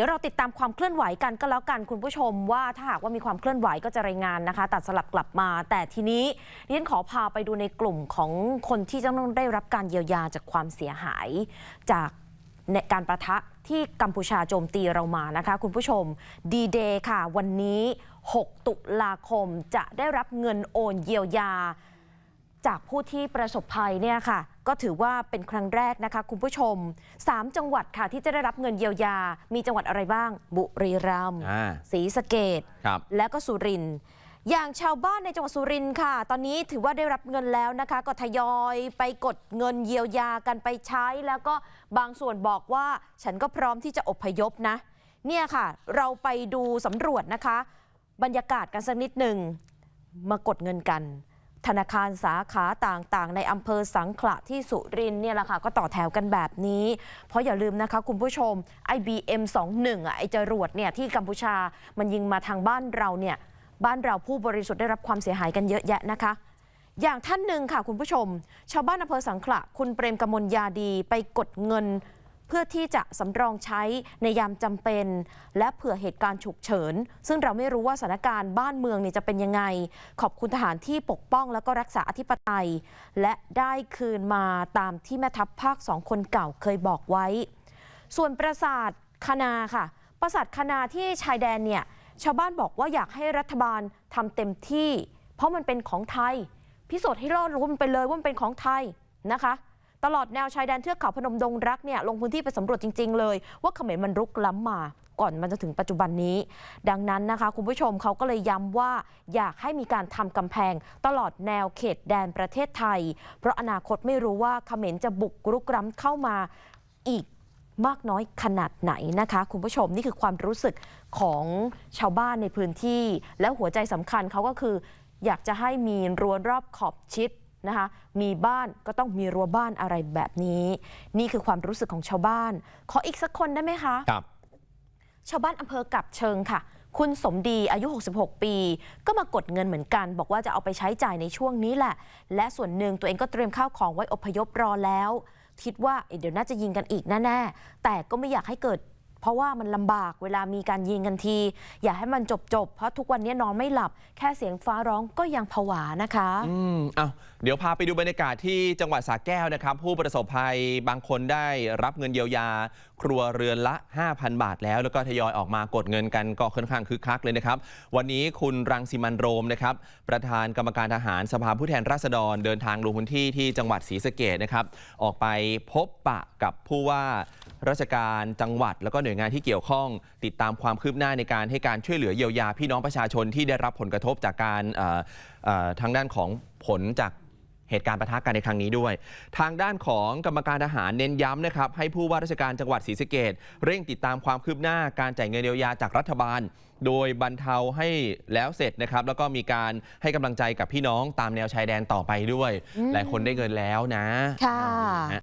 ดี๋ยวเราติดตามความเคลื่อนไหวกันก็แล้วกันคุณผู้ชมว่าถ้าหากว่ามีความเคลื่อนไหวก็จะรายงานนะคะ ตัดสลับกลับมา แต่ทีนี้ดิฉันขอพาไปดูในกลุ่มของคนที่จะต้องได้รับการเยียวยาจากความเสียหาย จากในการประทะที่กัมพูชาโจมตีเรามานะคะ คุณผู้ชมดีเดย์ค่ะ วันนี้ 6 ตุลาคมจะได้รับเงินโอนเยียวยา จากผู้ที่ประสบภัยเนี่ยค่ะ ก็ถือว่าเป็นครั้งแรกนะคะ คุณผู้ชม 3 จังหวัดค่ะที่จะได้รับเงินเยียวยา มีจังหวัดอะไรบ้าง บุรีรัมย์อ่าศรีสะเกดครับและก็สุรินทร์อย่างชาวบ้านในจังหวัดสุรินทร์ค่ะ ตอนนี้ถือว่าได้รับเงินแล้วนะคะ ก็ทยอยไปกดเงินเยียวยากันไปใช้ แล้วก็บางส่วนบอกว่าฉันก็พร้อมที่จะอพยพนะ เนี่ยค่ะ เราไปดูสำรวจนะคะ บรรยากาศกันสักนิดหนึ่งมากดเงินกัน ธนาคารสาขาต่างๆ ในอำเภอสังขละที่สุรินเนี่ยแหละค่ะก็ต่อแถวกันแบบนี้ เพราะอย่าลืมนะคะคุณผู้ชม IBM 21อะไอจรวดเนี่ยที่กัมพูชามันยิงมาทางบ้านเราเนี่ยบ้านเราผู้บริสุทธิ์ได้รับความเสียหายกันเยอะแยะนะคะ อย่างท่านหนึ่งค่ะคุณผู้ชม ชาวบ้านอำเภอสังขละคุณเปรมกมลยาดีไปกดเงิน เพื่อที่จะสำรองใช้ในยามจำเป็น และเผื่อเหตุการณ์ฉุกเฉิน ซึ่งเราไม่รู้ว่าสถานการณ์บ้านเมืองเนี่ยจะเป็นยังไง ขอบคุณทหารที่ปกป้องแล้วก็รักษาอธิปไตย และได้คืนมาตามที่แม่ทัพภาคสองคนเก่าเคยบอกไว้ ส่วนปราสาทคณาค่ะ ปราสาทคณาที่ชายแดนเนี่ยชาวบ้านบอกว่าอยากให้รัฐบาลทำเต็มที่ เพราะมันเป็นของไทย พิสูจน์ให้โลกรู้มันไปเลยว่ามันเป็นของไทยนะคะ ตลอดแนวชายแดนเทือกเขาพนมดงรักเนี่ยลงพื้นที่ไปสำรวจจริง ๆ เลย ว่าเขมรมันรุกล้ำมาก่อนมันจะถึงปัจจุบันนี้ ดังนั้นนะคะ คุณผู้ชมเขาก็เลยย้ำว่าอยากให้มีการทำกำแพง ตลอดแนวเขตแดนประเทศไทย เพราะอนาคตไม่รู้ว่าเขมรจะบุกรุกล้ำเข้ามาอีกมากน้อยขนาดไหนนะคะ คุณผู้ชมนี่คือความรู้สึกของชาวบ้านในพื้นที่ แล้วหัวใจสำคัญเขาก็คือ อยากจะให้มีรั้วรอบขอบชิด นะคะมีบ้านก็ต้องมีรั้วบ้านอะไรแบบนี้ นี่คือความรู้สึกของชาวบ้าน ขออีกสักคนได้ไหมคะ ครับ ชาวบ้านอำเภอกับเชิงค่ะ คุณสมดีอายุ 66 ปี ก็มากดเงินเหมือนกัน บอกว่าจะเอาไปใช้จ่ายในช่วงนี้แหละ และส่วนหนึ่งตัวเองก็เตรียมข้าวของไว้อพยพรอแล้ว คิดว่าเอ๊ะเดี๋ยวน่าจะยิงกันอีกแน่ๆแต่ก็ไม่อยากให้เกิด เพราะว่ามันลำบากเวลามีการยิงกันที อย่าให้มันจบๆเพราะทุกวันนี้นอนไม่หลับ แค่เสียงฟ้าร้องก็ยังผวานะคะอืมเอาเดี๋ยวพาไปดูบรรยากาศที่จังหวัดสระแก้วนะครับ ผู้ประสบภัยบางคนได้รับเงินเยียวยา ครัวเรือนละ 5,000 บาทแล้ว แล้วก็ทยอยออกมากดเงินกันก็ค่อนข้างคึกคักเลยนะครับ วันนี้คุณรังสิมันโรมนะครับ ประธานกรรมการทหารสภาผู้แทนราษฎรเดินทางลงพื้นที่ที่จังหวัดศรีสะเกดนะครับออกไปพบปะกับผู้ว่า ราชการจังหวัด แล้วก็หน่วยงานที่เกี่ยวข้อง ติดตามความคืบหน้าในการให้การช่วยเหลือเยียวยาพี่น้องประชาชนที่ได้รับผลกระทบจากการเอ่อเอ่อทางด้านของผลจากเหตุการณ์ประทะกันในครั้งนี้ด้วย ทางด้านของกรรมการทหารเน้นย้ำนะครับ ให้ผู้ว่าราชการจังหวัดศรีสะเกดเร่งติดตามความคืบหน้าการจ่ายเงินเยียวยาจากรัฐบาล โดยบรรเทาให้แล้วเสร็จนะครับ แล้วก็มีการให้กำลังใจกับพี่น้องตามแนวชายแดนต่อไปด้วยอืมหลายคนได้เงินแล้วนะค่ะนะ